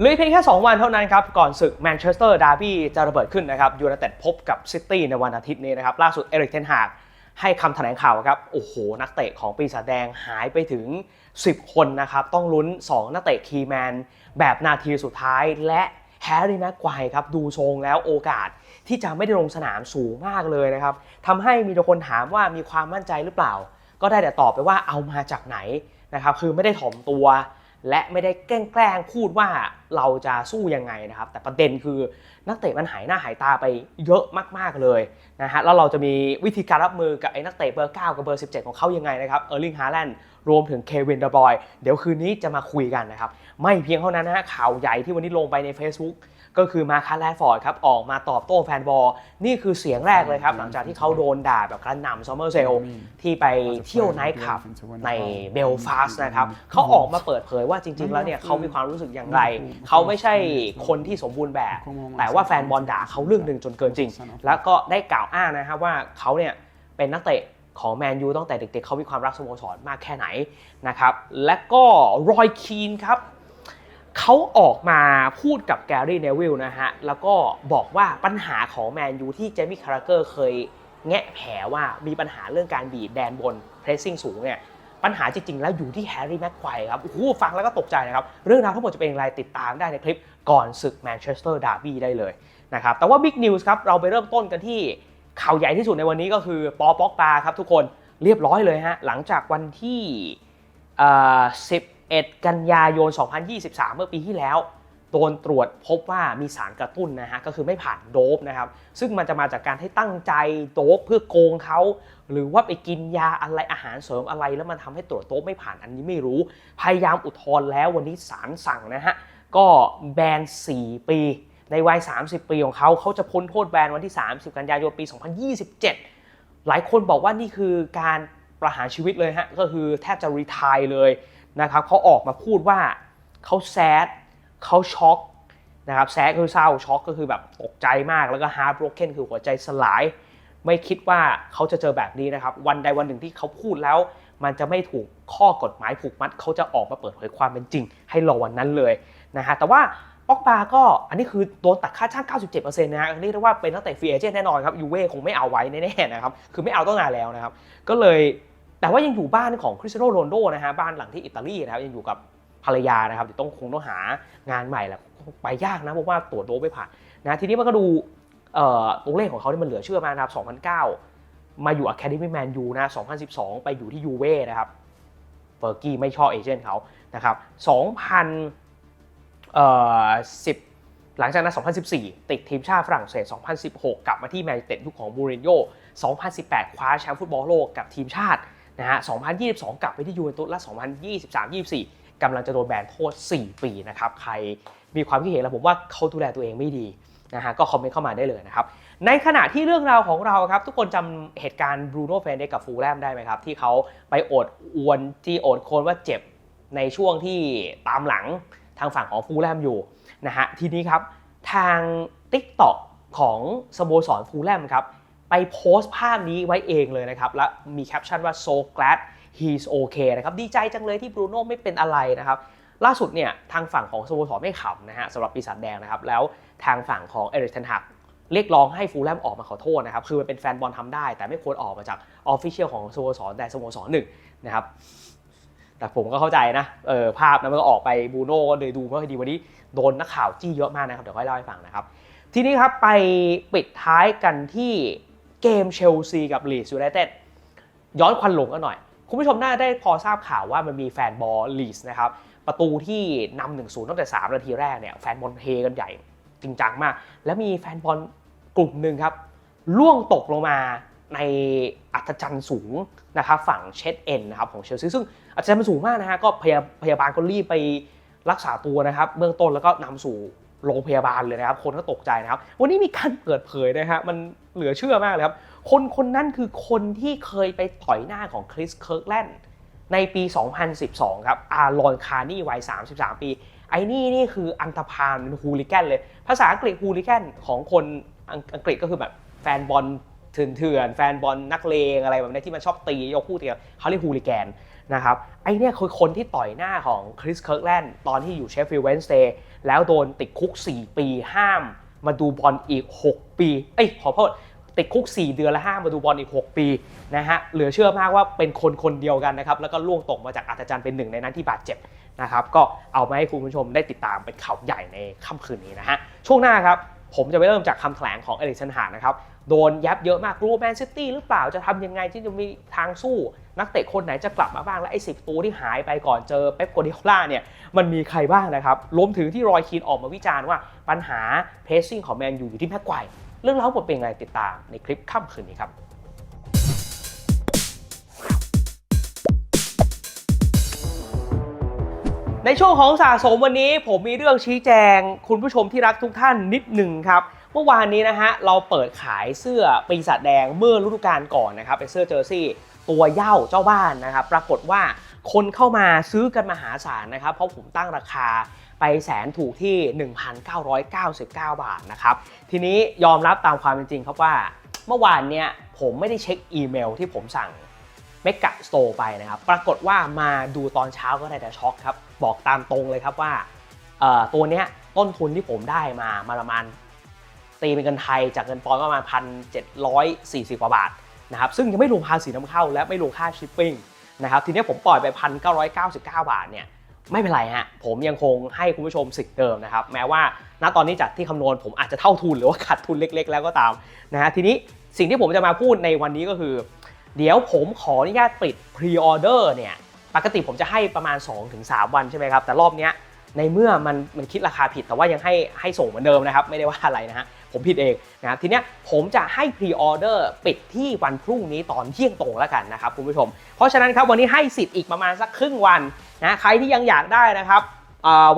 เหลือเพียงแค่ 2 วันเท่านั้นครับ ก่อนศึกแมนเชสเตอร์ดาร์บี้จะระเบิดขึ้นนะครับยูไนเต็ดพบกับซิตี้ในวันอาทิตย์นี้นะครับ ล่าสุดเอริกเทนฮากให้คำแถลงข่าวครับ โอ้โห นักเตะของปีศาจแดงหายไปถึง 10 คนนะครับ ต้องลุ้น 2 นักเตะคีแมน แบบนาทีสุดท้ายและแฮร์รี่แม็กควายครับ ดูทรงแล้วโอกาสที่จะไม่ได้ลงสนามสูงมากเลยนะครับทำให้มีคนถามว่ามีความมั่นใจหรือเปล่า ก็ได้แต่ตอบไปว่าเอามาจากไหนนะครับคือไม่ได้ถ่อมตัว และไม่ได้แกล้งแกล้งพูดว่าเราจะสู้ยังไงนะครับ แต่ประเด็นคือนักเตะมันหายหน้าหายตาไปเยอะมากๆเลยนะฮะแล้วเราจะมีวิธีการรับมือกับไอ้นักเตะเบอร์ 9 กับเบอร์ 17 ของเขายังไงนะครับเออร์ลิงฮาแลนด์รวมถึงเควินเดบอยเดี๋ยวคืนนี้จะมาคุยกันนะครับ ไม่เพียงเท่านั้นนะฮะข่าวใหญ่ที่วันนี้ลงไปใน Facebook ก็คือมาคาร์แลฟอร์ดครับออกมาตอบโต้แฟนบอลนี่คือเสียงแรกเลยครับ หลังจากที่เขาโดนด่าแบบกระหน่ำซอมเมอร์เซลที่ไปเที่ยวไนท์คลับในเบลฟาสต์นะครับเขาออกมาเปิดเผยว่าจริง ๆ แล้วเนี่ยเขามีความรู้สึกอย่างไร เขาไม่ใช่คนที่สมบูรณ์แบบ แต่ว่าแฟนบอลด่าเขาเรื่องหนึ่งจนเกินจริง แล้วก็ได้กล่าวอ้างนะครับว่าเขาเนี่ยเป็นนักเตะของแมนยูตั้งแต่เด็กๆ เขามีความรักสโมสรมากแค่ไหนนะครับ และก็รอยคีนครับ เขาออกมาพูดกับแกรี่เนวิลนะฮะ แล้วก็บอกว่าปัญหาของแมนยูที่เจมี่คาราเกอร์เคยแงะแผลว่ามีปัญหาเรื่องการบีบแดนบนเพรสซิ่งสูงเนี่ยปัญหาจริงๆ แล้วอยู่ที่แฮร์รี่แม็กควายครับโอ้โหฟังแล้วก็ตกใจนะครับ เรื่องราวทั้งหมดจะเป็นอย่างไรติดตามได้ในคลิปก่อนศึกแมนเชสเตอร์ดาร์บี้ได้เลยนะครับแต่ว่าบิ๊กนิวส์ครับเราไปเริ่มต้นกันที่ข่าวใหญ่ที่สุดในวันนี้ก็คือปอป็อกปาครับทุกคนเรียบร้อยเลยฮะหลังจากวันที่เอ่อ 11 กันยายน 2023 เมื่อปีที่แล้วโดนตรวจพบว่ามีสารกระตุ้นนะฮะก็คือไม่ผ่านโดบนะครับ ซึ่งมันจะมาจากการให้ตั้งใจโดบเพื่อโกงเขา หรือว่าไปกินยาอะไรอาหารเสริมอะไร แล้วมันทำให้ตรวจโดบไม่ผ่านอันนี้ไม่รู้ พยายามอุทธรณ์แล้ววันนี้ศาลสั่งนะฮะ ก็แบน 4 ปี ในวัย 30 ปีของเขาเขาจะพ้นโทษแบนวันที่ 30 กันยายนปี 2027 หลายคนบอกว่านี่คือการประหารชีวิตเลยฮะก็คือแทบจะรีทายเลย นะครับเขาออกมาพูดว่าเขาแซดเขาช็อกนะครับแซดคือเศร้าช็อกก็คือแบบตกใจมากแล้วก็ฮาร์ b โ o เ e n คือหัวใจสลาย ไม่คิดว่าเขาจะเจอแบบนี้นะครับ วันใดวันหนึ่งที่เขาพูดแล้ว มันจะไม่ถูกข้อกฎหมายผูกมัดเขาจะออกมาเปิดเผยความเป็นจริง ให้รอวันนั้นเลยนะฮะแต่ว่าป็อกบาก็อันนี้คือโดนตัดค่าจ้าง 97%นะฮะเรียกได้ว่าเป็นนักเตะฟรีเอเจนต์แน่นอนครับยูเว่คงไม่เอาไว้แน่ๆนะครับ คือไม่เอาตั้งนานแล้วนะครับ ก็เลย แต่ว่ายังอยู่บ้านของคริสเตียโนโรนลโดนะฮะบ้านหลังที่อิตาลีนะครับยังอยู่กับภรรยานะครับเดี๋ยวต้องคงต้องหางานใหม่แหละไปยากนะเพราะว่าตรวจโดไม่ผ่านนะทีนี้มันก็ดูตัวเลขของเขาที่มันเหลือเชื่อมากนะครับ2009 มาอยู่อะแคดมี่แมนยูนะ 2012 ไปอยู่ที่ยูเว่นะครับเฟอร์กี้ไม่ชอบเอเจนต์เขานะครับ2010 หลังจากนั้น 2014 ติดทีมชาติฝรั่งเศส 2016 กลับมาที่แมนยูเต็ดยุคของมูรินโญ่2018 คว้าแชมป์ฟุตบอลโลกกับทีมชาติ นะฮะ 2022 กลับไปที่ยูเวนตุสและ 2023-24 กำลังจะโดนแบนโทษ 4 ปีนะครับ ใครมีความคิดเห็นแล้วผมว่าเขาดูแลตัวเองไม่ดีนะฮะ ก็คอมเมนต์เข้ามาได้เลยนะครับ ในขณะที่เรื่องราวของเราครับ ทุกคนจำเหตุการณ์บรูโน่เฟรนเดกับฟูลแลมได้ไหมครับ ที่เขาไปโอดอวนที่โอดโคนว่าเจ็บในช่วงที่ตามหลังทางฝั่งของฟูลแลมอยู่นะฮะ ทีนี้ครับทาง TikTok ของสโมสรฟูลแลมครับ ไปโพสต์ภาพนี้ไว้เองเลยนะครับ และมีแคปชั่นว่า so glad he's okay นะครับ ดีใจจังเลยที่บรูโน่ไม่เป็นอะไรนะครับ ล่าสุดเนี่ยทางฝั่งของสโมสรไม่ขำนะฮะสำหรับปีศาจแดงนะครับ แล้วทางฝั่งของเอริกเทนหักเรียกร้องให้ฟูลแลมออกมาขอโทษนะครับ คือมันเป็นแฟนบอลทำได้ แต่ไม่ควรออกมาจากออฟฟิเชียลของสโมสรแต่สโมสรหนึ่งนะครับ แต่ผมก็เข้าใจนะ เออภาพนั้นมันก็ออกไปบรูโน่ก็เลยดูไม่ค่อยดีวันนี้โดนนักข่าวจี้เยอะมากนะครับ เดี๋ยวค่อยเล่าให้ฟังนะครับ ทีนี้ครับไปปิดท้ายกันที่ เกมเชลซีกับลีสยูไนเต็ดย้อนควันหลงกันหน่อย คุณผู้ชมน่าได้พอทราบข่าวว่ามันมีแฟนบอลลีสนะครับ ประตูที่นำหนึ่งศูนย์ตั้งแต่ 3 นาทีแรกเนี่ยแฟนบอลเฮกันใหญ่จริงจังมาก แล้วมีแฟนบอลกลุ่มหนึ่งครับล่วงตกลงมาในอัศจรรย์สูงนะครับฝั่งเชดเอ็นนะครับของเชลซีซึ่งอัศจรรย์มันสูงมากนะฮะก็พยาพยาบาลก็รีบไปรักษาตัวนะครับ เบื้องต้นแล้วก็นำสู่ โรงพยาบาลเลยนะครับ คนก็ตกใจนะครับ วันนี้มีการเปิดเผยนะฮะมันเหลือเชื่อมากเลยครับ คนคนนั้นคือคนที่เคยไปต่อยหน้าของคริสเคิร์กแลนด์ในปี 2012 ครับ อารอนคาร์นี่วัย 33 ปี ไอ้นี่นี่คืออันธพาลเป็นฮูลิแกนเลย ภาษาอังกฤษฮูลิแกนของคนอังกฤษก็คือแบบแฟนบอลเถื่อนๆแฟนบอลนักเลงอะไรแบบนี้ที่มันชอบตียกคู่ตีเขาเรียกฮูลิแกน นะครับไอเนี่ยคือคนที่ต่อยหน้าของคริสเคิร์กแลนด์ตอนที่อยู่เชฟฟิลด์เวนสเตย์แล้วโดนติดคุก 4 ปีห้าม มาดูบอลอีก 6 ปีเอ้ยขอโทษติดคุก 4 เดือนและห้ามมาดูบอลอีก 6 ปีนะฮะเหลือเชื่อมากว่าเป็นคนคนเดียวกันนะครับแล้วก็ล่วงตกมาจากอาจารย์เป็นหนึ่งในนั้นที่บาดเจ็บนะครับก็เอามาให้คุณผู้ชมได้ติดตามเป็นข่าวใหญ่ในค่ำคืนนี้นะฮะช่วงหน้าครับผมจะไปเริ่มจากคำแถลงของเอริกเซนหานะครับ โดนยับเยอะมากกลัวแมนซิตี้หรือเปล่าจะทำยังไงที่จะมีทางสู้ นักเตะคนไหนจะกลับมาบ้าง และไอ้สิตัวที่หายไปก่อนเจอเป๊ปโกดิโอล่าเนี่ยมันมีใครบ้างนะครับรวมถึงที่รอยคีนออกมาวิจารณ์ว่าปัญหาเพสซิ่งของแมนยูอยู่ที่แม็กไกว์เรื่องราวทั้งหมดเป็นไงติดตามในคลิปค่ำคืนนี้ครับในช่วงของสะสมวันนี้ผมมีเรื่องชี้แจง คุณผู้ชมที่รักทุกท่านนิดหนึ่งครับ เมื่อวานนี้นะฮะเราเปิดขายเสื้อปีศาจแดงเมื่อฤดูกาลก่อนนะครับเป็นเสื้อเจอร์ซี่ตัวเย้าเจ้าบ้านนะครับปรากฏว่าคนเข้ามาซื้อกันมหาศาลนะครับ เพราะผมตั้งราคาไปแสนถูกที่ 1,999 บาทนะครับ ทีนี้ยอมรับตามความเป็นจริงครับว่า เมื่อวานเนี่ยผมไม่ได้เช็คอีเมลที่ผมสั่งเมกะสโตรไปนะครับ ปรากฏว่ามาดูตอนเช้าก็ได้แต่ช็อกครับ บอกตามตรงเลยครับว่าตัวเนี้ยต้นทุนที่ผมได้มามาประมาณ ตีเป็นเงินไทยจากเงินปอนด์ประมาณพันเจ็ดร้อยสี่สิบกว่าบาทนะครับซึ่งยังไม่รวมภาษีนำเข้า และไม่รวมค่าชิปปิ้งนะครับทีนี้ผมปล่อยไปพันเก้าร้อยเก้าสิบเก้าบาทเนี่ยไม่เป็นไรฮะผมยังคงให้คุณผู้ชมสิทธิ์เดิมนะครับแม้ว่าณตอนนี้จากที่คำนวณผมอาจจะเท่าทุนหรือว่าขาดทุนเล็ก ๆ แล้วก็ตามนะฮะทีนี้สิ่งที่ผมจะมาพูดในวันนี้ก็คือ เดี๋ยวผมขออนุญาตปิดพรีออเดอร์เนี่ยปกติผมจะให้ประมาณ 2-3 วันใช่ไหมครับแต่รอบนี้ในเมื่อมันมันคิดราคาผิดแต่ว่ายังให้ให้ส่งเหมือนเดิมนะครับ ไม่ได้ว่าอะไรนะฮะ ผมผิดเองนะครับทีเนี้ยผมจะให้พรีออเดอร์ปิดที่วันพรุ่งนี้ตอนเที่ยงตรงแล้วกันนะครับคุณผู้ชม เพราะฉะนั้นครับวันนี้ให้สิทธิ์อีกประมาณสักครึ่งวันนะใครที่ยังอยากได้นะครับ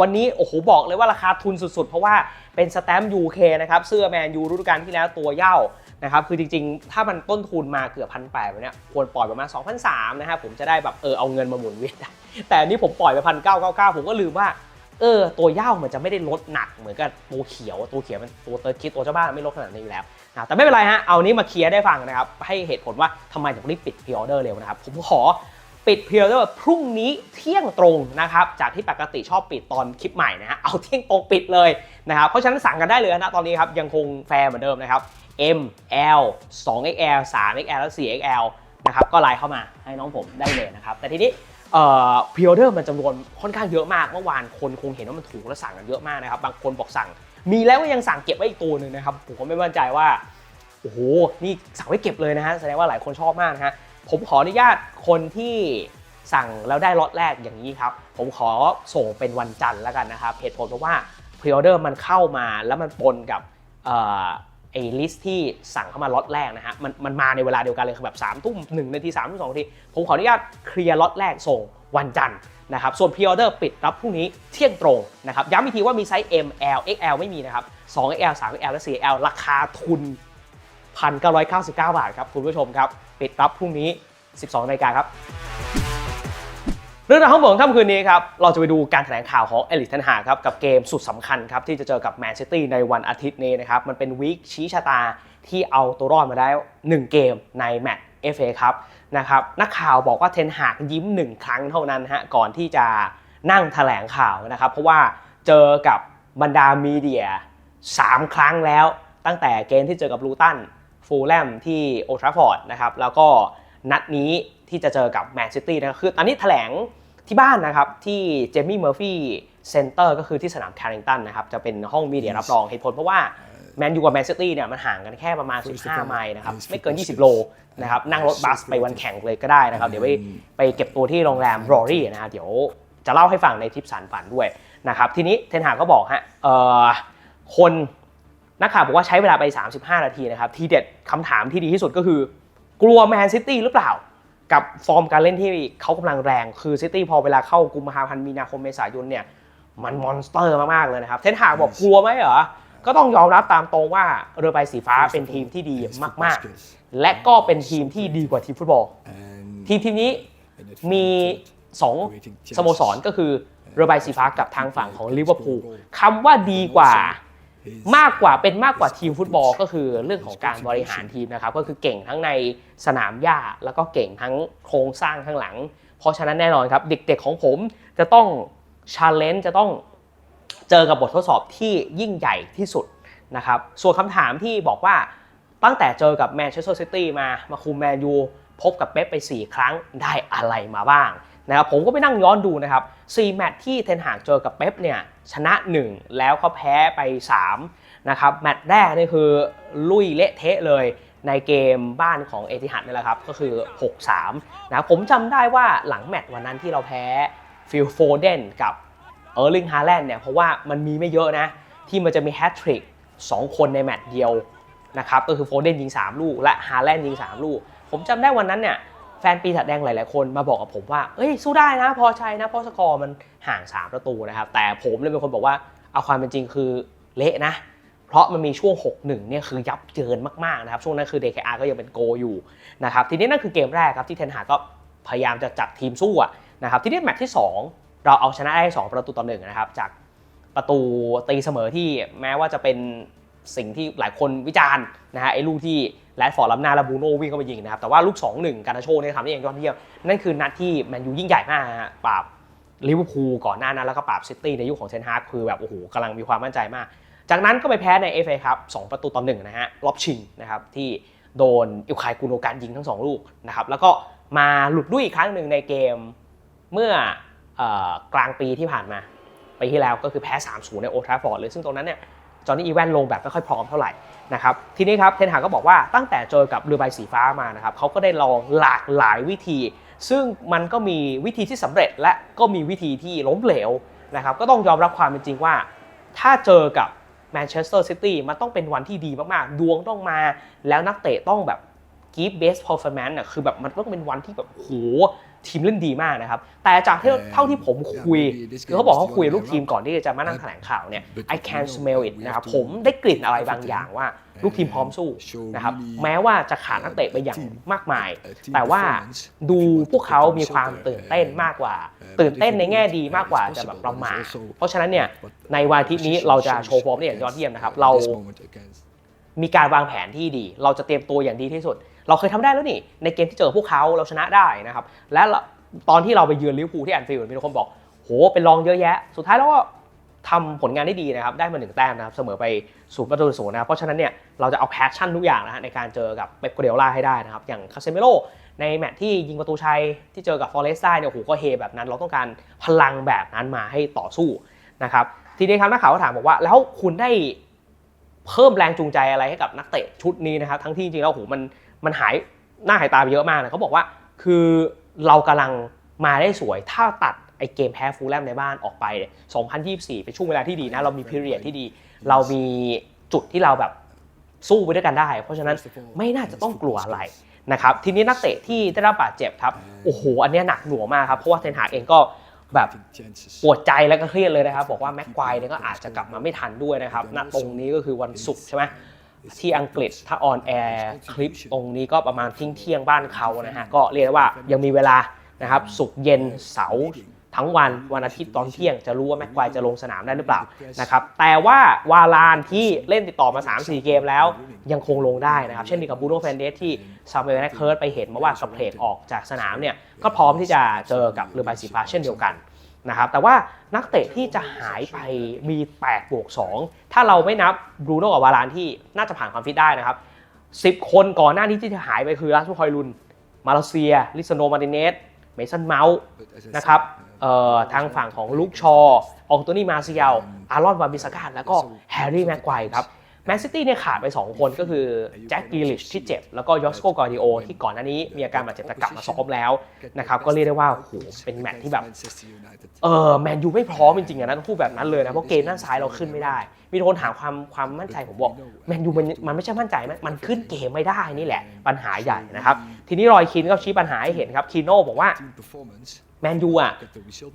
วันนี้โอ้โหบอกเลยว่าราคาทุนสุดๆ เพราะว่าเป็นสแตมป์ UK นะครับเสื้อแมนยูฤดูกาลที่แล้วตัวเย้านะครับคือจริงๆ ถ้ามันต้นทุนมาเกือบพันแปดเนี้ยควรปล่อยประมาณ2 0 0 3นะครับผมจะได้แบบเออเอาเงินมาหมุนเวียนแต่นี้ผมปล่อยไปพันเก้าเก้าเก้าผมก็ลืมว่า เออตัวย่าเหมันจะไม่ได้ลดหนักเหมือนกับตัวเขียวตัวเขียวมันตัวเติร์คิดตัวเจ้าบ้านไม่ลดขนาดนี้อยู่แล้วนะแต่ไม่เป็นไรฮะเอานี้มาเคลียร์ได้ฟังนะครับให้เหตุผลว่าทำไมถึงรีบปิดพรีออเดอร์เร็วนะครับผมขอปิดพรีออเดอร์พรุ่งนี้เที่ยงตรงนะครับจากที่ปกติชอบปิดตอนคลิปใหม่นะฮะเอาเที่ยงตรงปิดเลยนะครับเพราะฉะนั้นสั่งกันได้เลยนะตอนนี้ครับยังคงแฟร์เหมือนเดิมนะครับ M L 2 XL 3 XL และ4 XL นะครับก็ไลน์เข้ามาให้น้องผมได้เลยนะครับแต่ทีนี้ พรีออเดอร์มันจำนวนค่อนข้างเยอะมากเมื่อวานคนคงเห็นว่ามันถูกและสั่งกันเยอะมากนะครับบางคนบอกสั่ง มีแล้วก็ยังสั่งเก็บไว้อีกตัวหนึ่งนะครับผมก็ไม่มั่นใจว่าโอ้โหนี่สั่งไว้เก็บเลยนะฮะแสดงว่าหลายคนชอบมากนะฮะผมขออนุญาตคนที่สั่งแล้วได้ล็อตแรกอย่างนี้ครับ ผมขอส่งเป็นวันจันทร์แล้วกันนะครับเหตุผลเพราะว่าพรีออเดอร์มันเข้ามาแล้วมันปนกับ ไอ้ลิสต์ที่สั่งเข้ามาล็อตแรกนะฮะมันมันมาในเวลาเดียวกันเลยคือแบบ3ามทุ่มหนึ่งนาทีสามทุ่มสองนาที ผมขออนุญาตเคลียร์ล็อตแรกส่งวันจันทร์นะครับส่วนพรีออเดอร์ปิดรับพรุ่งนี้เที่ยงตรงนะครับย้ำอีกทีว่ามีไซส์ M L XL ไม่มีนะครับ2 XL 3 XL และ4 L ราคาทุน 1,999 บาทครับคุณผู้ชมครับ ปิดรับพรุ่งนี้ 12นาฬิกาครับ เรื่องราวทั้งหมดของค่ำคืนนี้ครับเราจะไปดูการแถลงข่าวของเอลิทันหาครับกับเกมสุดสำคัญครับที่จะเจอกับแมนซิตี้ในวันอาทิตย์นี้นะครับมันเป็นวีคชี้ชะตาที่เอาตัวรอดมาได้ 1 เกมในแมตช์ FA ครับนะครับนักข่าวบอกว่าเทนหากยิ้ม 1 ครั้งเท่านั้นฮะก่อนที่จะนั่งแถลงข่าวนะครับเพราะว่าเจอกับบรรดามีเดีย 3 ครั้งแล้วตั้งแต่เกมที่เจอกับลูตันฟูลแลมที่โอทราฟอร์ดนะครับแล้วก็นัดนี้ที่จะเจอกับแมนซิตี้นะคคือตอนนี้แถลง ที่บ้านนะครับที่เจมี่เมอร์ฟี่เซ็นเตอร์ก็คือที่สนามแคริงตันนะครับจะเป็นห้องมีเดียรับรองเหตุผลเพราะว่าแมนยูกับแมนซิตี้เนี่ยมันห่างกันแค่ประมาณ 15 ไมล์นะครับไม่เกิน 20 โลนะครับนั่งรถบัสไปวันแข่งเลยก็ได้นะครับ เดี๋ยวไปไปเก็บตัวที่โรงแรมรอรี่นะฮะเดี๋ยวจะเล่าให้ฟังในทิปสารฝันด้วยนะครับทีนี้เทนหากก็บอกฮะเอ่อคนนักข่าวบอกว่าใช้เวลาไป 35 นาทีนะครับ ทีเด็ดคำถามที่ดีที่สุดก็คือกลัวแมนซิตี้หรือเปล่า กับฟอร์มการเล่นที่เขากำลังแรงคือซิตี้พอเวลาเข้ากุมภาพันธ์มีนาคมเมษายนเนี่ยมันมอนสเตอร์มากๆเลยนะครับเทนหากบอกกลัวไหมเหรอ ก็ต้องยอมรับตามตรงว่าเรือใบสีฟ้าเป็นทีมที่ดีมากๆ และก็เป็นทีมที่ดีกว่าทีมฟุตบอล ทีมทีมนี้มี2สโมสรก็คือเรือใบสีฟ้ากับทางฝั่งของลิเวอร์พูลคำว่าดีกว่า มากกว่าเป็นมากกว่าทีมฟุตบอลก็คือเรื่องของการบริหารทีมนะครับ ก็คือเก่งทั้งในสนามหญ้าแล้วก็เก่งทั้งโครงสร้างข้างหลัง เพราะฉะนั้นแน่นอนครับ เด็กๆของผมจะต้องชาเลนจ์จะต้องเจอกับบททดสอบที่ยิ่งใหญ่ที่สุดนะครับ ส่วนคำถามที่บอกว่าตั้งแต่เจอกับแมนเชสเตอร์ซิตี้มามาคุมแมนยูพบกับเป๊ปไป 4 ครั้งได้อะไรมาบ้าง นะครับผมก็ไปนั่งย้อนดูนะครับ4แมตช์ที่เทนหากเจอกับเป๊ปเนี่ยชนะ 1 แล้วก็แพ้ไป3นะครับแมตช์แรกนี่คือลุยเละเทะเลยในเกมบ้านของเอติฮัดนี่แหละครับก็คือ 6-3นะผมจำได้ว่าหลังแมตช์วันนั้นที่เราแพ้ฟิลโฟเดนกับเออร์ลิงฮาแลนด์เนี่ยเพราะว่ามันมีไม่เยอะนะ ที่มันจะมีแฮตทริก2คนในแมตช์เดียวนะครับก็คือโฟเดนยิง 3 ลูก และฮาแลนด์ยิง 3 ลูก ผมจำได้วันนั้นเนี่ย แฟนปีศาจแดงหลาย ๆ คนมาบอกกับผมว่า เอ้ยสู้ได้นะ พอใช่นะ เพราะสกอร์มันห่าง 3 ประตูนะครับ แต่ผมเลยเป็นคนบอกว่าเอาความเป็นจริงคือเละนะ เพราะมันมีช่วง 6-1 เนี่ยคือยับเยินมาก ๆ นะครับ ช่วงนั้นคือ DKR ก็ยังเป็นโกอยู่นะครับ ทีนี้นั่นคือเกมแรกครับที่เทนหากก็พยายามจะจัดทีมสู้นะครับ ทีนี้แมตช์ที่ 2 เราเอาชนะได้ 2 ประตูต่อหนึ่งนะครับ จากประตูตีเสมอที่แม้ว่าจะเป็นสิ่งที่หลายคนวิจารณ์นะฮะไอ้ลูกที่ แรดฟอร์ดล้ำหน้าแล้วบูโน่วิ่งเข้าไปยิงนะครับ แต่ว่าลูก 2-1 การนาโชเนี่ยทำได้อย่างยอดเยี่ยม นั่นคือนัดที่แมนยูยิ่งใหญ่มากฮะปราบลิเวอร์พูลก่อนหน้านั้นแล้วก็ปราบซิตี้ในยุคของเทนฮากคือแบบโอ้โหกำลังมีความมั่นใจมาก จากนั้นก็ไปแพ้ใน FA ครับ2ประตูต่อหนึ่งนะฮะรอบชิงนะครับที่โดนอิวคายกูโนการยิงทั้ง 2 ลูกนะครับแล้วก็มาหลุดด้วยอีกครั้งหนึ่งในเกมเมื่อออกลางปีที่ผ่านมาไปที่แล้วก็คือแพ้ 3-0 ในโอทราฟอร์ดเลย ซึ่งตรงนั้นเนี่ย จอห์นนี่อีแวนลงแบบไม่ค่อยพร้อมเท่าไหร่นะครับทีนี้ครับเทนหาก็บอกว่าตั้งแต่เจอกับเรือใบสีฟ้ามานะครับเขาก็ได้ลองหลากหลายวิธี ซึ่งมันก็มีวิธีที่สำเร็จและก็มีวิธีที่ล้มเหลวนะครับก็ต้องยอมรับความเป็นจริงว่า ถ้าเจอกับแมนเชสเตอร์ซิตี้มันต้องเป็นวันที่ดีมากๆ ดวงต้องมาแล้วนักเตะต้องแบบกีฟเบส e r อร์ฟอร์แมนซ์อะคือแบบมันต้องเป็นวันที่แบบโห ทีมเล่นดีมากนะครับ แต่จากที่เท่าที่ผมคุยคือเขาบอกเขาคุยกับลูกทีมก่อนที่จะมานั่งแถลงข่าวเนี่ย I can smell it นะครับผมได้กลิ่นอะไรบางอย่างว่าลูกทีมพร้อมสู้นะครับแม้ว่าจะขาดนักเตะไปอย่างมากมาย แต่ว่าดูพวกเขามีความตื่นเต้นมากกว่า ตื่นเต้นในแง่ดีมากกว่าจะแบบประมาทเพราะฉะนั้นเนี่ยในวันอาทิตย์นี้เราจะโชว์ฟอร์มได้อย่างยอดเยี่ยมนะครับเรา มีการวางแผนที่ดี เราจะเตรียมตัวอย่างดีที่สุด เราเคยทำได้แล้วนี่ ในเกมที่เจอพวกเขาเราชนะได้นะครับ และตอนที่เราไปเยือนลิเวอร์พูลที่แอนฟิลด์มีคนบอก โห เป็นรองเยอะแยะ สุดท้ายเราก็ทำผลงานได้ดีนะครับ ได้มาหนึ่งแต้มนะครับ เสมอไปศูนย์ประตูศูนย์นะครับเพราะฉะนั้นเนี่ยเราจะเอาแพชชั่นทุกอย่างนะฮะในการเจอกับเป๊ปโกเดล่าให้ได้นะครับ อย่างคาเซเมโรในแมตที่ยิงประตูชัยที่เจอกับฟอเรสต์ได้เนี่ย โอ้โห ก็เฮแบบนั้น เราต้องการพลังแบบนั้นมาให้ต่อสู้นะครับ ทีนี้ครับนักข่าวก็ถามบอกว่า แล้วคุณได้ เพิ่มแรงจูงใจอะไรให้กับนักเตะชุดนี้นะครับ ทั้งที่จริงๆแล้วโอ้โหมันมันหายหน้าหายตาไปเยอะมากนะเขาบอกว่าคือเรากำลังมาได้สวยถ้าตัดไอเกมแพ้ฟูลแลมในบ้านออกไป 2024 เป็นช่วงเวลาที่ดีนะ เรามีพีเรียดที่ดี เรามีจุดที่เราแบบสู้ไปด้วยกันได้ เพราะฉะนั้นไม่น่าจะต้องกลัวอะไรนะครับ ทีนี้นักเตะที่ได้รับบาดเจ็บครับ โอ้โห อันนี้หนักหน่วงมากครับ เพราะว่าเทนหากเองก็ แบบปวดใจแล้วก็เครียดเลยนะครับ บอกว่าแม็กควายเนี่ยก็อาจจะกลับมาไม่ทันด้วยนะครับณตรงนี้ก็คือวันศุกร์ใช่ไหมที่อังกฤษถ้าออนแอร์คลิปตรงนี้ก็ประมาณทิ้งเที่ยงบ้านเขานะฮะก็เรียกได้ว่ายังมีเวลานะครับสุกร์เย็นเสาร์ ทั้งวันวันอาทิตย์ตอนเที่ยงจะรู้ว่าแม็กควายจะลงสนามได้หรือเปล่านะครับแต่ว่าวาลานที่เล่นติดต่อมา 3-4 เกมแล้ว ยังคงลงได้นะครับ เช่นเดียวกับบูโน่แฟนเดสที่ซามูเอลแนคเคิร์ดไปเห็นมาว่าสเปรกออกจากสนามเนี่ยก็พร้อมที่จะเจอกับเรือใบสีฟ้าเช่นเดียวกันนะครับแต่ว่านักเตะที่จะหายไปมี8บวก2ถ้าเราไม่นับบรูโน่กับวารานที่น่าจะผ่านความฟิตได้นะครับ10 คนก่อนหน้านี้ที่จะหายไปคือรัสมุคอยลุน มาเลเซีย ลิซโนมาร์ติเนส เมสันเมาส์นะครับเอ่อ ทางฝั่งของลุกชออองโตนี่มาซิยลอารอนวาบิสกาแล้วก็แฮร์รี่แม็กไกวครับแมนซิตี้เนี่ยขาดไป 2 คนก็คือแจ็คกิลิชที่เจ็บ แล้วก็ยอสโกกอร์ดิโอ ที่ก่อนหน้านี้มีอาการบาดเจ็บแต่กลับมาซ้อมแล้วนะครับ ก็เรียกได้ว่าโอ้โหเป็นแมตช์ที่แบบเออแมนยูไม่พร้อมจริงๆนะต้องพูดแบบนั้นเลยนะ เพราะเกมด้านซ้ายเราขึ้นไม่ได้ มีคนถามความความมั่นใจผมบอกแมนยูมันมันไม่ใช่มั่นใจมันขึ้นเกมไม่ได้นี่แหละ ปัญหาใหญ่นะครับ ทีนี้รอยคินก็ชี้ปัญหาให้เห็นครับคีโน่บอกว่า แมนยูอะ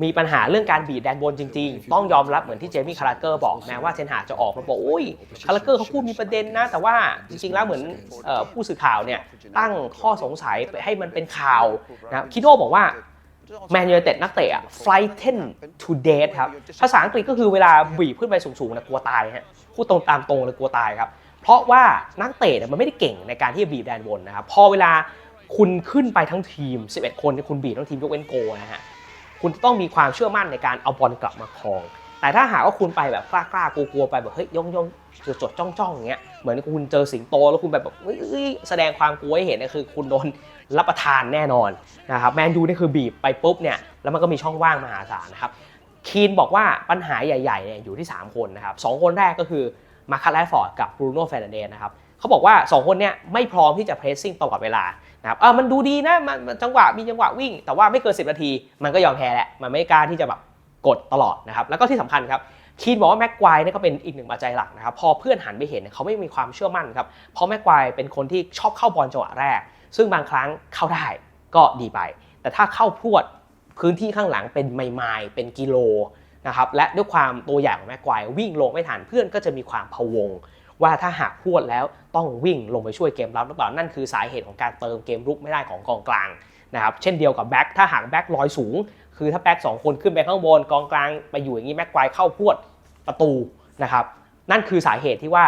มีปัญหาเรื่องการบีดแดนบนจริง ๆ ต้องยอมรับเหมือนที่เจมี่คาราเกอร์บอกแม้ว่าเซนหาจะออกมาบอกอุ้ยคาราเกอร์เขาพูดมีประเด็นนะ แต่ว่าจริง ๆ แล้วเหมือนออผู้สื่อข่าวเนี่ยตั้งข้อสงสัยให้มันเป็นข่าวนะคีโน่บอกว่าแมนยูไนเต็ดนักเตะอะ frighten to death ครับ ภาษาอังกฤษก็คือเวลาบีบขึ้นไปสูงๆนะกลัวตายฮะพูดตรงตามตรงเลยกลัวตายครับ เพราะว่านักเตะเนี่ยมันไม่ได้เก่งในการที่จะบีบแดนบนนะครับ พอเวลา คุณขึ้นไปทั้งทีม 11 คนคุณบีบทั้งทีมยกเว้นโกนะฮะคุณต้องมีความเชื่อมั่นในการเอาบอลกลับมาครอง แต่ถ้าหากว่าคุณไปแบบกล้าๆกลัวๆไปแบบเฮ้ยย่องย่องจดจดจ้องจ้องอย่างเงี้ยเหมือนคุณเจอสิงโตแล้วคุณแบบแบบแสดงความกลัวให้เห็นนี่ยคือ คุณโดนรับประทานแน่นอนนะครับแมนยูนี่คือบีบไปปุ๊บเนี่ยแล้วมันก็มีช่องว่างมหาศาลนะครับคีนบอกว่าปัญหาใหญ่ๆเนี่ยอยู่ที่ 3 คนนะครับสองคนแรกก็คือมาคาร์ลฟอร์ดกับบรูโน่เฟรนเดนนะครับเขาบอกว่า 2 คนเนี่ยไม่พร้อมที่จะเพรสซิ่งตลอดเวลา นะครับเออมันดูดีนะมันจังหวะมีจังหวะวิ่ง แต่ว่าไม่เกิน 10 นาที มันก็ยอมแพ้แหละมันไม่กล้าที่จะแบบกดตลอดนะครับแล้วก็ที่สำคัญครับคีนบอกว่าแม็กควายนี่ก็เป็นอีกหนึ่งปัจจัยหลักนะครับพอเพื่อนหันไปเห็นเขาไม่มีความเชื่อมั่นครับเพราะแม็กควายเป็นคนที่ชอบเข้าบอลจังหวะแรก ซึ่งบางครั้งเข้าได้ก็ดีไป แต่ถ้าเข้าพรวดพื้นที่ข้างหลังเป็นไมล์เป็นกิโลนะครับและด้วยความตัวอย่างของแม็กควายวิ่งลงไม่ทันเพื่อนก็จะมีความพะวง ว่าถ้าหากพวดแล้วต้องวิ่งลงไปช่วยเกมรับหรือเปล่านั่นคือสาเหตุของการเติมเกมรุกไม่ได้ของกองกลางนะครับเช่นเดียวกับแบ็คถ้าหากแบ็คลอยสูง คือถ้าแบ็คสองคนขึ้นไปข้างบนกองกลางไปอยู่อย่างนี้แม็กควายเข้าพวดประตูนะครับนั่นคือสาเหตุที่ว่า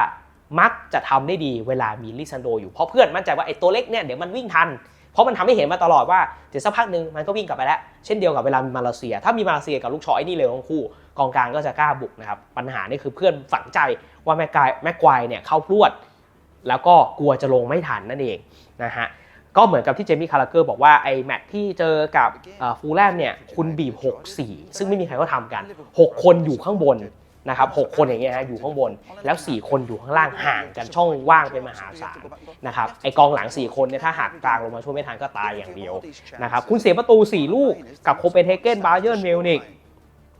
มักจะทำได้ดีเวลามีลิซันโดอยู่เพราะเพื่อนมั่นใจว่าไอ้ตัวเล็กเนี่ยเดี๋ยวมันวิ่งทัน เพราะมันทำให้เห็นมาตลอดว่าเดี๋ยวสักพักหนึ่งมันก็วิ่งกลับไปแล้ว เช่นเดียวกับเวลามีมาเลเซีย ถ้ามีมาเลเซียกับลูกชอไอ้นี่เร็วทั้งคู่กองกลางก็จะกล้าบุกนะครับปัญหานี่คือเพื่อนฝังใจ ว่าแม็กกายแม็กควายเนี่ยเข้าพรวด แล้วก็กลัวจะลงไม่ทันนั่นเองนะฮะก็เหมือนกับที่เจมี่คาราเกอร์บอกว่าไอ้แมตช์ที่เจอกับฟูลแลมเนี่ยคุณบีบ 6-4 ซึ่งไม่มีใครก็ทำกัน 6 คนอยู่ข้างบนนะครับ6คนอย่างเงี้ยฮะอยู่ข้างบน แล้ว 4 คนอยู่ข้างล่างห่างกันช่องว่างเป็นมหาศาลนะครับไอกองหลัง 4 คนเนี่ยถ้าหากกลางลงมาช่วยไม่ทันก็ตายอย่างเดียวนะครับคุณเสียประตู 4 ลูกกับโคเปนเฮเกนบาเยิร์นเมลนิก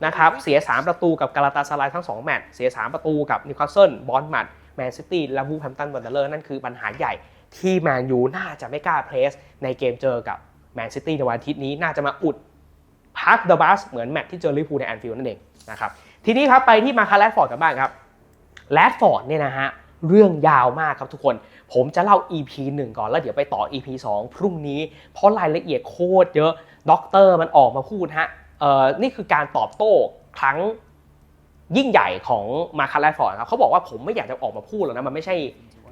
นะครับเสีย 3 ประตูกับกาลาตาสลายทั้ง 2 แมตช์เสีย 3 ประตูกับนิวคาสเซิลบอลมัดแมนซิตี้และวูแฮมตันวันเดอร์นั่นคือปัญหาใหญ่ที่แมนยูน่าจะไม่กล้าเพรสในเกมเจอกับแมนซิตี้ในวันอาทิตย์นี้น่าจะมาอุดพักเดอะบัสเหมือนแมตช์ที่เจอลิเวอร์พูลในแอนฟิลด์นั่นเองนะครับทีนี้ครับไปที่มาคาแรดฟอร์ดกันบ้างครับแรดฟอร์ดเนี่ยนะฮะเรื่องยาวมากครับทุกคน ผมจะเล่า EP 1 ก่อนแล้วเดี๋ยวไปต่อ EP 2 พรุ่งนี้ เพราะรายละเอียดโคตรเยอะด็อกเตอร์มันออกมาพูดฮะ นี่คือการตอบโต้ครั้งยิ่งใหญ่ของมาคาแรดฟอร์ดครับเขาบอกว่าผมไม่อยากจะออกมาพูดหรอกนะมันไม่ใช่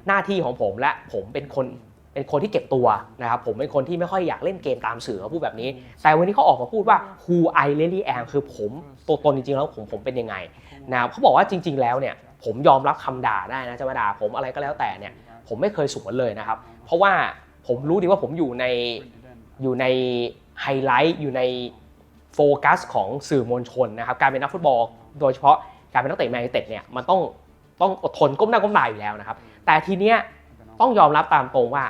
หน้าที่ของผมและผมเป็นคนเป็นคนที่เก็บตัวนะครับผมเป็นคนที่ไม่ค่อยอยากเล่นเกมตามสื่อเขาพูดแบบนี้ แต่วันนี้เขาออกมาพูดว่า who I really am คือผมตัวตนจริงๆแล้วผมผมเป็นยังไงนะครับเขาบอกว่าจริง ๆ แล้วเนี่ยผมยอมรับคำด่าได้นะจะมาด่าผมอะไรก็แล้วแต่เนี่ยผมไม่เคยสวนเลยนะครับ เพราะว่าผมรู้ดีว่าผมอยู่ในอยู่ในไฮไลท์อยู่ใน โฟกัสของสื่อมวลชนนะครับการเป็นนักฟุตบอล โดยเฉพาะการเป็นนักเตะแมนยูเต็ดเนี่ยมันต้องต้องอดทนก้มหน้าก้มตาอยู่แล้วนะครับ แต่ทีเนี้ยต้องยอมรับตามตรงว่า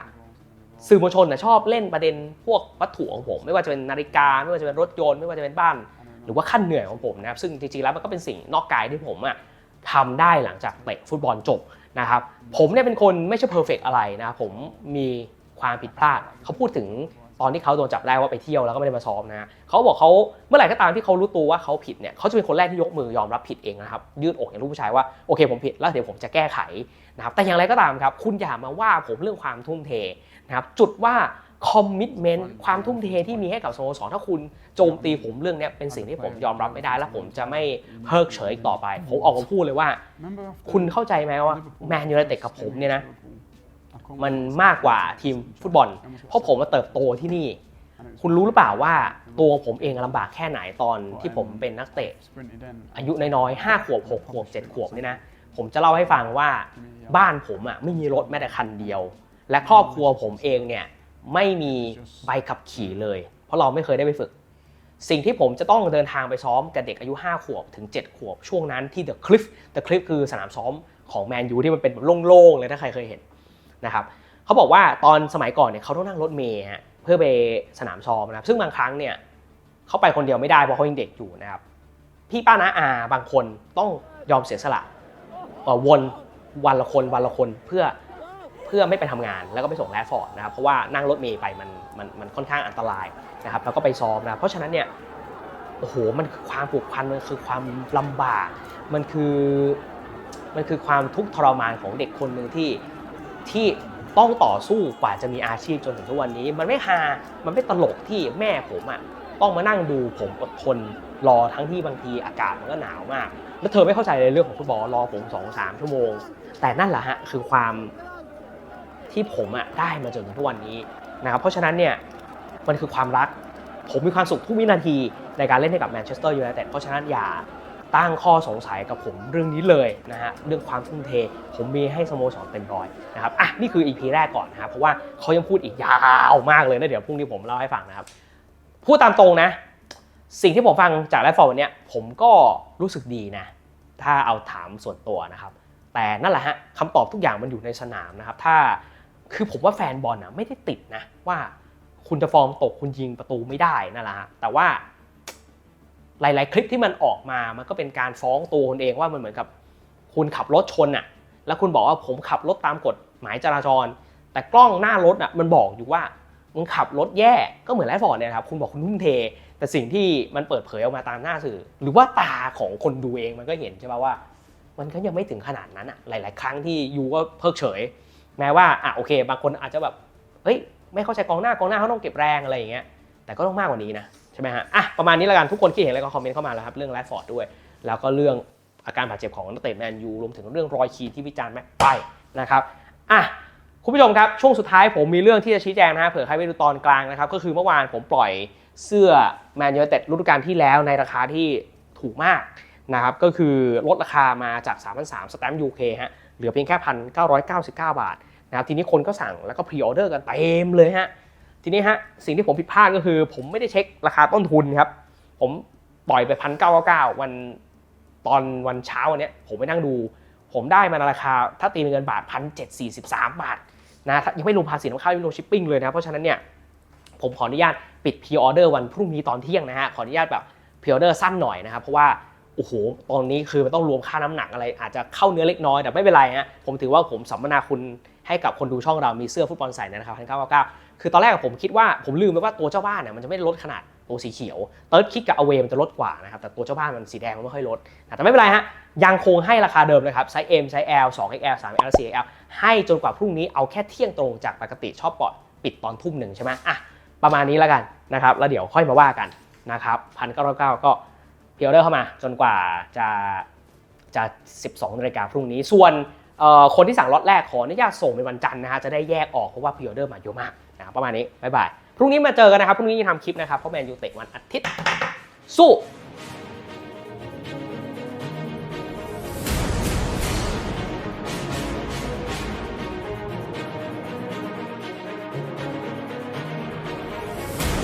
สื่อมวลชนนะชอบเล่นประเด็นพวกวัตถุของผม ไม่ว่าจะเป็นนาฬิกา ไม่ว่าจะเป็นรถยนต์ไม่ว่าจะเป็นบ้าน หรือว่าขั้นเหนื่อยของผมนะครับซึ่งจริงๆแล้วมันก็เป็นสิ่งนอกกายที่ผมอะทำได้หลังจากเตะฟุตบอลจบนะครับผมเนี่ยเป็นคนไม่ใช่เพอร์เฟกอะไรนะผมมีความผิดพลาดเขาพูดถึง ตอนที่เขาโดนจับได้ว่าไปเที่ยวแล้วก็ไม่ได้มาซ้อมนะเขาบอกเขาเมื่อไหร่ก็ตามที่เขารู้ตัวว่าเขาผิดเนี่ยเขาจะเป็นคนแรกที่ยกมือยอมรับผิดเองนะครับยืดอกอย่างลูกผู้ชายว่าโอเคผมผิดแล้วเดี๋ยวผมจะแก้ไขนะครับแต่อย่างไรก็ตามครับ คุณอย่ามาว่าผมเรื่องความทุ่มเทนะครับจุดว่าคอมมิ t เมนต์ความทุ่มเทที่มีให้กับสโมสรถ้าคุณโจมตีผมเรื่องเนี้ยเป็นสิ่งที่ผมยอมรับไม่ได้ และผมจะไม่เพิกเฉยอีกต่อไป ผมออกมาพูดเลยว่า คุณเข้าใจไหมว่าแมนยูไนเต็ดกับผมเนี่ยนะ มันมากกว่าทีมฟุตบอล เพราะผมมาเติบโตที่นี่ คุณรู้หรือเปล่าว่าตัวผมเองลำบากแค่ไหนตอนที่ผมเป็นนักเตะ อายุน้อยๆห้าขวบหกขวบเจ็ดขวบนี่นะ ผมจะเล่าให้ฟังว่าบ้านผมอะไม่มีรถแม้แต่คันเดียว และครอบครัวผมเองเนี่ยไม่มีใบขับขี่เลย เพราะเราไม่เคยได้ไปฝึก สิ่งที่ผมจะต้องเดินทางไปซ้อมกับเด็กอายุ 5 ขวบถึง 7 ขวบช่วงนั้นที่ The Cliff The Cliff คือสนามซ้อมของแมนยูที่มันเป็นแบบโล่งๆเลยถ้าใครเคยเห็น นะครับเขาบอกว่าตอนสมัยก่อนเนี่ยเขาต้องนั่งรถเมล์เพื่อไปสนามซ้อมนะครับซึ่งบางครั้งเนี่ยเขาไปคนเดียวไม่ได้เพราะเขายังเด็กอยู่นะครับพี่ป้าน้าอาบางคนต้องยอมเสียสละวนวันละคนวันละคนเพื่อเพื่อไม่ไปทำงานแล้วก็ไปส่งแรดฟอร์ดนะครับเพราะว่านั่งรถเมล์ไปมันมันมันค่อนข้างอันตรายนะครับแล้วก็ไปซ้อมนะเพราะฉะนั้นเนี่ยโอ้โหมันคือความผูกพันมันคือความลำบาก มันคือมันคือความทุกข์ทรมานของเด็กคนหนึ่งที่ ที่ต้องต่อสู้กว่าจะมีอาชีพจนถึงทุกวันนี้ มันไม่ฮามันไม่ตลกที่แม่ผมอะต้องมานั่งดูผมอดทนรอทั้งที่บางทีอากาศมันก็หนาวมาก แล้วเธอไม่เข้าใจเลยเรื่องของฟุตบอลรอผมสองสามชั่วโมง แต่นั่นแหละฮะคือความที่ผมอะได้มาจนถึงทุกวันนี้นะครับเพราะฉะนั้นเนี่ยมันคือความรัก ผมมีความสุขทุกวินาทีในการเล่นให้กับแมนเชสเตอร์ยูไนเต็ดเพราะฉะนั้นอย่า ตั้งข้อสงสัยกับผมเรื่องนี้เลยนะฮะเรื่องความทุ่มเท ผมมีให้สโมสรเต็มร้อยนะครับอะนี่คือ EP แรกก่อนนะครับเพราะว่าเขายังพูดอีกยาวมากเลยนะเดี๋ยวพรุ่งนี้ผมเล่าให้ฟังนะครับพูดตามตรงนะ สิ่งที่ผมฟังจากแรดฟอร์วันเนี้ยผมก็รู้สึกดีนะ ถ้าเอาถามส่วนตัวนะครับ แต่นั่นแหละฮะคำตอบทุกอย่างมันอยู่ในสนามนะครับ ถ้าคือผมว่าแฟนบอลนะไม่ได้ติดนะว่าคุณจะฟอร์มตกคุณยิงประตูไม่ได้นั่นแหละฮะแต่ว่า หลาย ๆ คลิปที่มันออกมา มันก็เป็นการฟ้องตัวคนเองว่ามันเหมือนกับคุณขับรถชนอะ แล้วคุณบอกว่าผมขับรถตามกฎหมายจราจร แต่กล้องหน้ารถอะมันบอกอยู่ว่ามึงขับรถแย่ก็เหมือนแรดฟอร์ดเนี่ยครับคุณบอกคุณทุ่มเท แต่สิ่งที่มันเปิดเผยออกมาตามหน้าสื่อ หรือว่าตาของคนดูเองมันก็เห็นใช่ไหมว่า มันก็ยังไม่ถึงขนาดนั้นอะหลาย ๆ ครั้งที่ยูก็เพิกเฉย แม้ว่าอะโอเค บางคนอาจจะแบบเฮ้ยไม่เข้าใจกองหน้ากองหน้าเขาต้องเก็บแรงอะไรอย่างเงี้ยแต่ก็ต้องมากกว่านี้นะ ช่ไหมฮะ อะ ประมาณนี้ล้วกัน ทุกคนคิดเห็นอะไรก็คอมเมนต์เข้ามาแล้วครับ เรื่องแรดฟอร์ดด้วย แล้วก็เรื่องอาการบาดเจ็บของนักเตะแมนยู รวมถึงเรื่องรอยคีย์ที่วิจารณ์แม็กไปนะครับ อะ คุณผู้ชมครับ ช่วงสุดท้ายผมมีเรื่องที่จะชี้แจงนะฮะ เผื่อใครไม่ดูตอนกลางนะครับ ก็คือเมื่อวานผมปล่อยเสื้อแมนยูเต็ดฤดูกาลที่แล้วในราคาที่ถูกมากนะครับ ก็คือลดราคามาจาก3,300สแตมป์ UK ฮะ เหลือเพียงแค่ 1,999 บาทนะครับ ทีนี้คนก็สั่งแล้วก็พรีออเดอร์กันเต็มเลยฮะ ทีนี้ฮะสิ่งที่ผมผิดพลาดก็คือ ผมไม่ได้เช็คราคาต้นทุนครับ ผมปล่อยไปพันเก้าเก้าวันตอนวันเช้าวันนี้ผมไปนั่งดู ผมได้มาในราคาถ้าตีเป็นเงินบาทพันเจ็ดสี่สิบสามบาทนะยังไม่รวมภาษีน้ำข้าวยังไม่รวมชิปปิ้งเลยนะเพราะฉะนั้นเนี่ยผมขออนุญาตปิดพรีออเดอร์วันพรุ่งนี้ตอนเที่ยงนะฮะขออนุญาตแบบพรีออเดอร์สั้นหน่อยนะครับเพราะว่าโอ้โห ตอนนี้คือมันต้องรวมค่าน้ำหนักอะไร อาจจะเข้าเนื้อเล็กน้อยแต่ไม่เป็นไรฮะ ผมถือว่าผมสัมมนาคุณให้กับคนดูช่องเรามีเสื้อฟุตบอลใส่ในราคาพันเก้าเก้า คือตอนแรกผมคิดว่าผมลืมไปว่าตัวเจ้าบ้านเนี่ยมันจะไม่ลดขนาดตัวสีเขียวเติร์ดคิดกับอเวมันจะลดกว่านะครับแต่ตัวเจ้าบ้านมันสีแดงมันไม่ค่อยลดนะแต่ไม่เป็นไรฮะยังคงให้ราคาเดิมเลยครับไซส์ M ไซส์ L 2 XL 3 L 4 XL ให้จนกว่าพรุ่งนี้เอาแค่เที่ยงตรงจากปกติชอบปอยปิดตอนทุ่มหนึ่งใช่ไหมอะประมาณนี้แล้วกันนะครับแล้วเดี๋ยวค่อยมาว่ากันนะครับพันเก้าร้อยเก้าก็เพิออเดอร์เข้ามาจนกว่าจะจะ 12นาฬิกาพรุ่งนี้ส่วนเอ่อคนที่สั่งล็อตแรกขออนุญาตส่งเป็นวันจันทร์นะฮะจะได้แยกออกเพราะว่าพิออเดอร์มาเยอะมาก นะครับประมาณนี้บ๊ายบายพรุ่งนี้มาเจอกันนะครับพรุ่งนี้จะทำคลิปนะครับเพราะแมนยูเตะวันอาทิตย์สู้